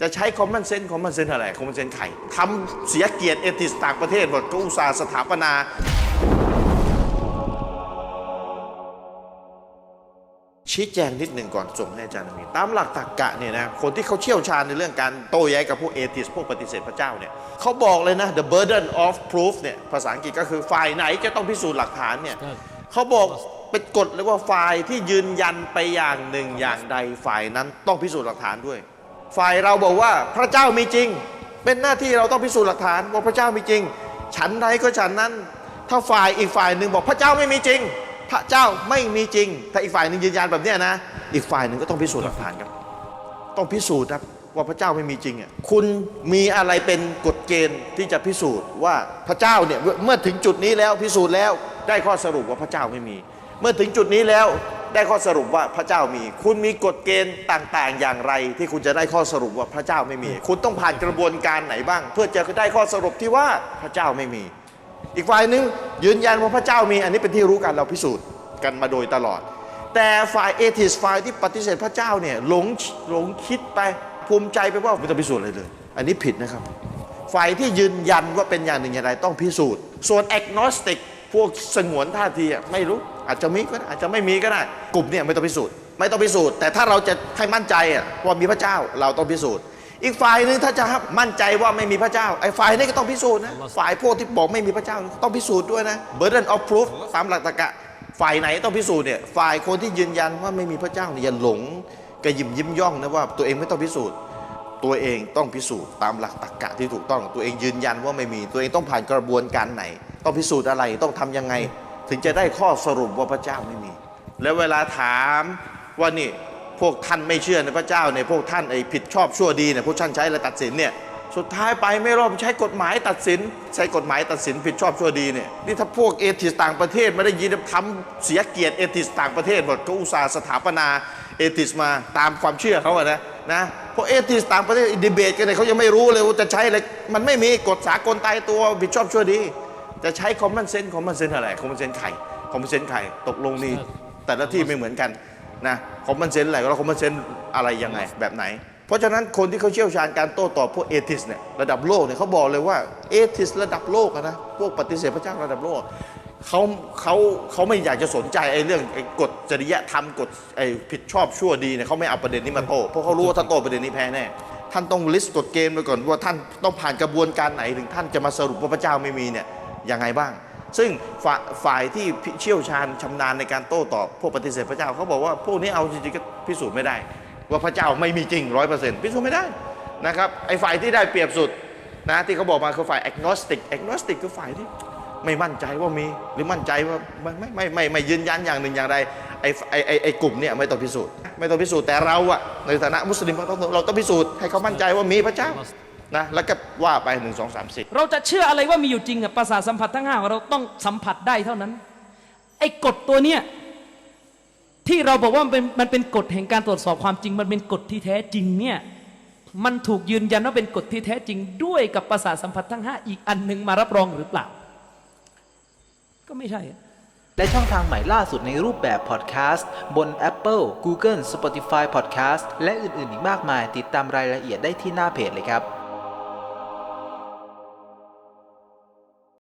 จะใช้ common sense common sense อะไร common sense ใครทำเสียเกียรติเอติสต่างประเทศหมดก็อุตสาห์สถาปนา ชี้แจงนิดหนึ่งก่อนส่งให้อาจารย์อามีนตามหลักตรรกะเนี่ยนะคนที่เขาเชี่ยวชาญในเรื่องการโต้แย้งกับพวกเอติสพวกปฏิเสธพระเจ้าเนี่ยเขาบอกเลยนะ the burden of proof เนี่ยภาษาอังกฤษก็คือฝ่ายไหนจะต้องพิสูจน์หลักฐานเนี่ยครับเขาบอกเป็นกฎเลยว่าฝ่ายที่ยืนยันไปอย่างหนึ่งอย่างใดฝ่ายนั้นต้องพิสูจน์หลักฐานด้วย ฝ่ายเราบอกว่าพระเจ้ามีจริง เป็นหน้าที่เราต้องพิสูจน์หลักฐานว่าพระเจ้ามีจริง ฉันใดก็ฉันนั้น ถ้าฝ่ายอีกฝ่ายหนึ่งบอกพระเจ้าไม่มีจริง พระเจ้าไม่มีจริงถ้าอีกฝ่ายหนึ่งยืนยันแบบนี้นะ อีกฝ่ายหนึ่งก็ต้องพิสูจน์หลักฐานครับ ต้องพิสูจน์ครับว่าพระเจ้าไม่มีจริงอะคุณมีอะไรเป็นกฎเกณฑ์ที่จะพิสูจน์ว่าพระเจ้าเนี่ยเมื่อถึงจุดนี้แล้วพิสูจน์แล้วได้ข้อสรุปว่าพระเจ้าไม่มี เมื่อถึงจุดนี้แล้ว ได้ข้อสรุปว่าพระเจ้ามี คุณมีกฎเกณฑ์ต่างๆ อย่างไร ที่คุณจะได้ข้อสรุปว่าพระเจ้าไม่มี คุณต้องผ่านกระบวนการไหนบ้าง เพื่อจะได้ข้อสรุปที่ว่าพระเจ้าไม่มี อีกฝ่ายหนึงยืนยันว่าพระเจ้ามี อันนี้เป็นที่รู้กันเราพิสูจน์กันมาโดยตลอด แต่ฝ่ายเอทิสฝ่ายที่ปฏิเสธพระเจ้าเนี่ยหลงหลงคิดไปภูมิใจไปว่าไม่ต้องพิสูจน์อะไรเลย อันนี้ผิดนะครับ ฝ่ายที่ยืนยันว่าเป็นอย่างหนึ่งอย่างใดต้องพิสูจน์ ส่วน agnostic พวกสงวนท่าทีอะไม่รู้ อาจจะมีก็ได้อาจจะไม่มีก็ได้ กลุ่มเนี่ยไม่ต้องพิสูจน์ ไม่ต้องพิสูจน์ แต่ถ้าเราจะให้มั่นใจอะว่ามีพระเจ้าเราต้องพิสูจน์ อีกฝ่ายหนึงถ้าจะให้มั่นใจว่าไม่มีพระเจ้าไอ้ฝ่ายนี้ก็ต้องพิสูจน์นะฝ่ายพวกที่บอกไม่มีพระเจ้าต้องพิสูจน์ด้วยนะ burden of proof ตามหลักตรรกะฝ่ายไหนต้องพิสูจน์เนี่ยฝ่ายคนที่ยืนยันว่าไม่มีพระเจ้าเนี่ยอย่าหลงกระยิมยิ้มย่องนะว่าตัวเองไม่ต้องพิสูจน์ ตัวเองต้องพิสูจน์ตามหลักตรรกะที่ถูกต้อง ตัวเองยืนยันว่าไม่มีตัวเองต้องผ่านกระบวนการไหน ต้องพิสูจน์อะไรต้องทำยังไง ถึงจะได้ข้อสรุปว่าพระเจ้าไม่มี แล้วเวลาถามว่านี่พวกท่านไม่เชื่อในพระเจ้าเนี่ยพวกท่านไอ้ผิดชอบชั่วดีเนี่ยพวกท่านใช้อะไรตัดสินเนี่ยสุดท้ายไปไม่รอบใช้กฎหมายตัดสิน ใช้กฎหมายตัดสินผิดชอบชั่วดีเนี่ยนี่ถ้าพวกเอทิสต่างประเทศไม่ได้ยินทำเสียเกียรติเอทิสต่างประเทศหมดก็อุตส่าห์สถาปนาเอทิสมาตามความเชื่อเขาอะนะนะเพราะเอทิสต่างประเทศดีเบตกันเนี่ยเขายังไม่รู้เลยว่าจะใช้อะไรมันไม่มีกฎสากลตายตัวผิดชอบชั่วดี จะใช้ common sense common sense อะไร common sense ใคร common sense ใครตกลงนี่แต่ละที่ไม่เหมือนกันนะ common sense อะไรแล้ว common sense อะไรยังไงแบบไหน เพราะฉะนั้นคนที่เขาเชี่ยวชาญการโต้ตอบพวกเอทิสเนี่ยระดับโลกเนี่ยเขาบอกเลยว่าเอทิสระดับโลกอะนะพวกปฏิเสธพระเจ้าระดับโลกเขาเขาเขาไม่อยากจะสนใจไอ้เรื่องไอ้กฎจริยธรรมกฎไอ้ผิดชอบชั่วดีเนี่ยเขาไม่เอาประเด็นนี้มาโต้เพราะเขารู้ว่าถ้าโต้ประเด็นนี้แพ้แน่ท่านต้องลิสต์กฎเกณฑ์ไว้ก่อนว่าท่านต้องผ่านกระบวนการไหนถึงท่านจะมาสรุปว่าพระเจ้าไม่มีเนี่ย ยังไงบ้าง ซึ่งฝ่ายฝ่ายที่เชี่ยวชาญชำนาญในการโต้ตอบพวกปฏิเสธพระเจ้าเขาบอกว่าพวกนี้เอาจริงๆก็พิสูจน์ไม่ได้ ว่าพระเจ้าไม่มีจริงร้อยเปอร์เซ็นต์พิสูจน์ไม่ได้นะครับไอ้ฝ่ายที่ได้เปรียบสุดนะที่เขาบอกมาคือฝ่าย agnostic agnostic คือฝ่ายที่ไม่มั่นใจว่ามีหรือมั่นใจว่าไม่ไม่ไม่ไม่ไม่ยืนยันอย่างหนึ่งอย่างใดไอ้ไอ้ไอ้ไอ้กลุ่มเนี่ยไม่ต้องพิสูจน์ ไม่ต้องพิสูจน์แต่เราอะในฐานะมุสลิมเราต้องเราต้องพิสูจน์ให้เขามั่นใจว่ามีพระเจ้า นะแล้วก็ว่าไปหนึ่งสองสามสี่เราจะเชื่ออะไรว่ามีอยู่จริงอะประสาทสัมผัสทั้งห้าของเราต้องสัมผัสได้เท่านั้น ไอ้กฎตัวเนี้ยที่เราบอกว่ามันเป็นมันเป็นกฎแห่งการตรวจสอบความจริง มันเป็นกฎที่แท้จริงเนี่ยมันถูกยืนยันว่าเป็นกฎที่แท้จริงด้วยกับประสาทสัมผัสทั้งห้าอีกอันหนึ่งมารับรองหรือเปล่า ก็ไม่ใช่อะและช่องทางใหม่ล่าสุดในรูปแบบพอดแคสต์ บน Apple, Google, Spotify Podcast และอื่น ๆ อีกมากมาย ติดตามรายละเอียดได้ที่หน้าเพจเลยครับ